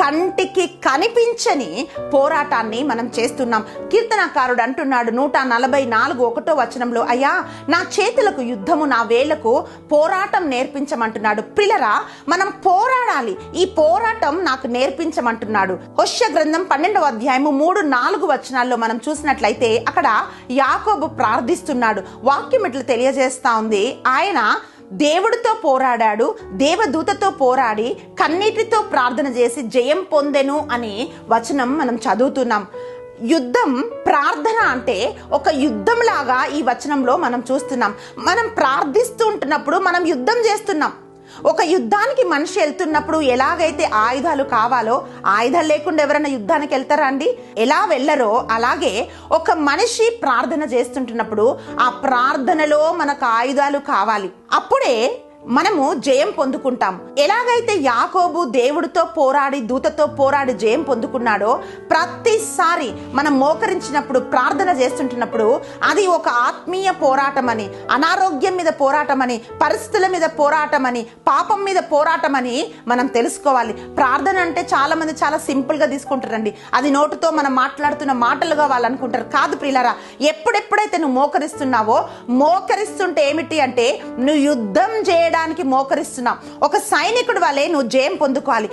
కంటికి కనిపించని పోరాటాన్ని మనం చేస్తున్నాం. కీర్తనకారుడు అంటున్నాడు నూట నలభై నాలుగు ఒకటో వచనంలో అయ్యా నా చేతులకు యుద్ధము నా వేళ్ళకు పోరాటం నేర్పించమంటున్నాడు. పిల్లరా మనం పోరాడాలి. ఈ పోరాటం నాకు నేర్పించమంటున్నాడు. హొష్య గ్రంథం పన్నెండవ అధ్యాయము మూడు నాలుగు వచనాల్లో మనం చూసినట్లయితే అక్కడ యాకోబు ప్రార్థిస్తున్నాడు. వాక్యం ఇట్లా తెలియజేస్తా ఉంది. ఆయన దేవుడితో పోరాడాడు దేవదూతతో పోరాడి కన్నీటితో ప్రార్థన చేసి జయం పొందెను అనే వచనం మనం చదువుతున్నాం. యుద్ధం ప్రార్థన అంటే ఒక యుద్ధం లాగా ఈ వచనంలో మనం చూస్తున్నాం. మనం ప్రార్థిస్తూ ఉంటున్నప్పుడు మనం యుద్ధం చేస్తున్నాం. ఒక యుద్ధానికి మనిషి వెళ్తున్నప్పుడు ఎలాగైతే ఆయుధాలు కావాలో ఆయుధాలు లేకుండా ఎవరైనా యుద్ధానికి వెళ్తారా అండి? ఎలా వెళ్ళరో అలాగే ఒక మనిషి ప్రార్థన చేస్తుంటున్నప్పుడు ఆ ప్రార్థనలో మనకు ఆయుధాలు కావాలి. అప్పుడే మనము జయం పొందుకుంటాం. ఎలాగైతే యాకోబు దేవుడితో పోరాడి దూతతో పోరాడి జయం పొందుకున్నాడో ప్రతిసారి మనం మోకరించినప్పుడు ప్రార్థన చేస్తుంటున్నప్పుడు అది ఒక ఆత్మీయ పోరాటం అని అనారోగ్యం మీద పోరాటం అని పరిస్థితుల మీద పోరాటం అని పాపం మీద పోరాటం అని మనం తెలుసుకోవాలి. ప్రార్థన అంటే చాలా మంది చాలా సింపుల్గా తీసుకుంటారండి. అది నోటుతో మనం మాట్లాడుతున్న మాటలుగా వాళ్ళు అనుకుంటారు. కాదు ప్రియులరా ఎప్పుడెప్పుడైతే నువ్వు మోకరిస్తున్నావో మోకరిస్తుంటే ఏమిటి అంటే నువ్వు యుద్ధం చేయడం చేయడానికి మోకరిస్తున్నావు ఒక సైనికుడు వలె నువ్వు జయం పొందుకోవాలి.